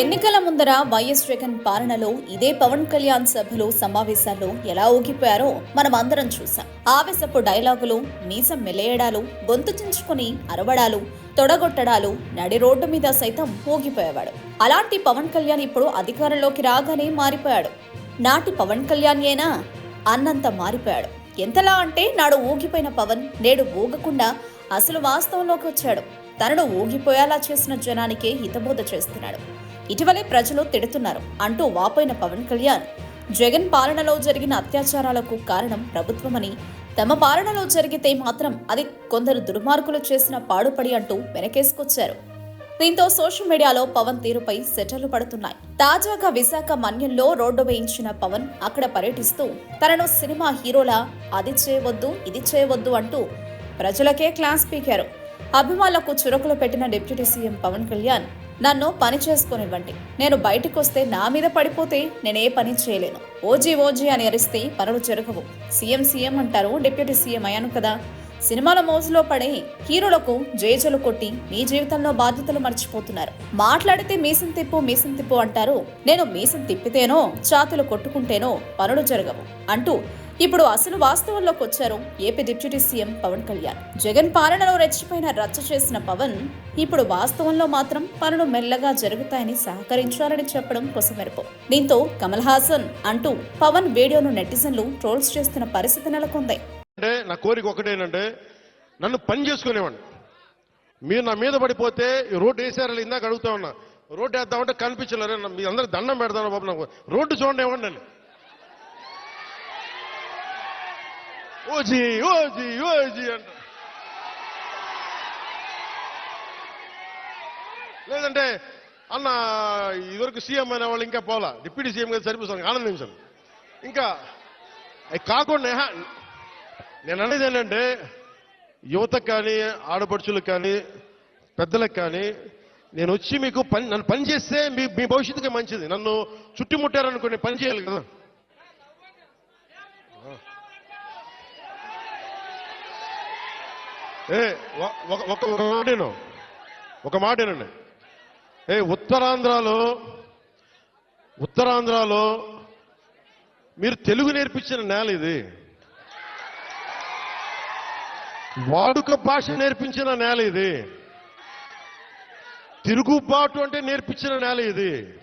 ఎన్నికల ముందర వైఎస్ జగన్ పాలనలో ఇదే పవన్ కళ్యాణ్ సభలు సమావేశాల్లో ఎలా ఊగిపోయారో మనం అందరం చూసాం ఆవేశపు డైలాగులు మీసం మెలేయడాలు గొంతు చించుకుని అరవడాలు తొడగొట్టడాలు నడి రోడ్డు మీద సైతం ఊగిపోయేవాడు. అలాంటి పవన్ కళ్యాణ్ ఇప్పుడు అధికారంలోకి రాగానే మారిపోయాడు. నాటి పవన్ కళ్యాణ్ ఏనా? అన్నంత మారిపోయాడు. ఎంతలా అంటే నాడు ఊగిపోయిన పవన్ నేడు ఊగకుండా అసలు వాస్తవంలోకి వచ్చాడు. తనను ఊగిపోయేలా చేసిన జనానికే హితబోధ చేస్తున్నాడు. ఇటీవలే ప్రజలు తిడుతున్నారు అంటూ వాపోయిన పవన్ కళ్యాణ్. జగన్ పాలనలో జరిగిన అత్యాచారాలకు కారణం ప్రభుత్వమని తమ పాలనలో జరిగితే మాత్రం అది కొందరు దుర్మార్గులు చేసిన పాడుపడి అంటూ వెనకేసుకొచ్చారు. దీంతో సోషల్ మీడియాలో పవన్ తీరుపై సెటర్లు పడుతున్నాయి. తాజాగా విశాఖ మన్యంలో రోడ్డు వేయించిన పవన్ అక్కడ పర్యటిస్తూ తనను సినిమా హీరోలా అది చేయవద్దు ఇది చేయవద్దు అంటూ ప్రజలకే క్లాస్ పీకారు. అభిమానులకు చురుకులు పెట్టిన డిప్యూటీ సీఎం పవన్ కళ్యాణ్ నన్ను పని చేసుకునివ్వండి. నేను బయటికి వస్తే నా మీద పడిపోతే నేనే పని చేయలేను. ఓజీ ఓజీ అని అరిస్తే పనులు జరగవు. సీఎం సీఎం అంటారు డిప్యూటీ సీఎం అయ్యాను కదా. సినిమాల మోజులో పడే హీరోలకు జేజలు కొట్టి మీ జీవితంలో బాధ్యతలు మర్చిపోతున్నారు. మాట్లాడితే మీసం తిప్పు మీసం తిప్పు అంటారు. నేను మీసం తిప్పితేనో చాతులు కొట్టుకుంటేనో పనులు జరగవు అంటూ ఇప్పుడు అసలు వాస్తవంలోకి వచ్చారు AP deputy CM Pawan Kalyan. Jagan పాలనలో రెచ్చిపోయిన రచ్చ చేసిన పవన్ ఇప్పుడు వాస్తవంలో మాత్రం పనులు మెల్లగా జరుగుతాయని సహకరించాలని చెప్పడం కొసమెరుపు. దీంతో కమల్ హాసన్ అంటూ పవన్ వీడియోను నెటిజన్లు ట్రోల్స్ చేస్తున్న పరిస్థితి నెలకొంది. అంటే నా కోరిక ఒకటేనంటే నన్ను పని చేసుకునేవాడిని. మీరు నా మీద పడిపోతే రోడ్డు వేసారని ఇందాక అడుగుతా ఉన్నా. రోడ్డు వేద్దామంటే కనిపించలేరు. మీ అందరికి దండం పెడతాను బాబు నాకు. రోడ్డు చూడండి ఇవ్వండి నన్ను ఓజీ ఓజీ ఓజీ అంట. లేదంటే అన్న ఇదివరకు సీఎం అయిన వాళ్ళు ఇంకా పోలా. డిప్యూటీ సీఎం గారు సరిపోతాను ఆనందించాను ఇంకా కాకుండా నేను అనేది ఏంటంటే యువతకు కానీ ఆడపడుచులకు కానీ పెద్దలకు కానీ నేను వచ్చి మీకు పని నన్ను పని చేస్తే మీ మీ భవిష్యత్తుకి మంచిది. నన్ను చుట్టుముట్టారనుకో నేను పని చేయాలి కదా. ఏ ఒక ఒక ఒక మాటేను ఒక ఏ ఉత్తరాంధ్రలో ఉత్తరాంధ్రలో మీరు తెలుగు నేర్పించిన నేల ఇది. వాడుక భాష నేర్పించిన నేల ఇది. తిరుగుబాటు అంటే నేర్పించిన నేల ఇది.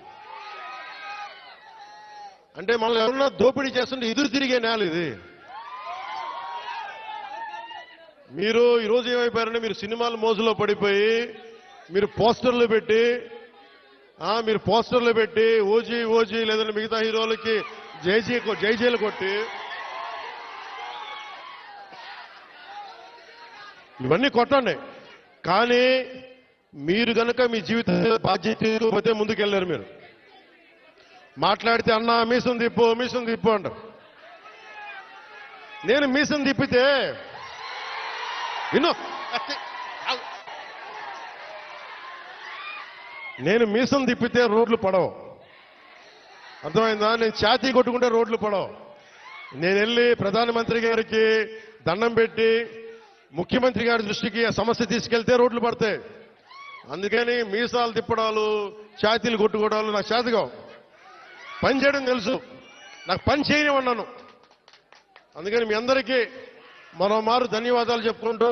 అంటే మనల్ని ఎవరన్నా దోపిడీ చేస్తుంటే ఎదురు తిరిగే నేల ఇది. మీరు ఈరోజు ఏమైపోయారంటే మీరు సినిమాల మోజులో పడిపోయి మీరు పోస్టర్లు పెట్టి మీరు పోస్టర్లు పెట్టి ఓజీ ఓజీ లేదంటే మిగతా హీరోలకి జైజీ జైజీలు కొట్టి ఇవన్నీ కొట్టండి. కానీ మీరు కనుక మీ జీవిత బాధ్యత తీసుకోకపోతే ముందుకెళ్ళారు మీరు. మాట్లాడితే అన్న మీసం తిప్పు మీసం తిప్పు అంటారు. నేను మీసం తిప్పితే విను. నేను మీసం తిప్పితే రోడ్లు పడవు. అర్థమైందా? నేను ఛాతీ కొట్టుకుంటే రోడ్లు పడవు. నేను వెళ్ళి ప్రధానమంత్రి గారికి దండం పెట్టి ముఖ్యమంత్రి గారి దృష్టికి ఆ సమస్య తీసుకెళ్తే రోడ్లు పడతాయి. అందుకని మీసాలు తిప్పడాలు ఛాతీలు కొట్టుకోవడాలు నాకు చేతగా పని చేయడం తెలుసు. నాకు పని చేయనివ్వన్నాను అందుకని మీ అందరికీ మరో మారు ధన్యవాదాలు చెప్పుకుంటూ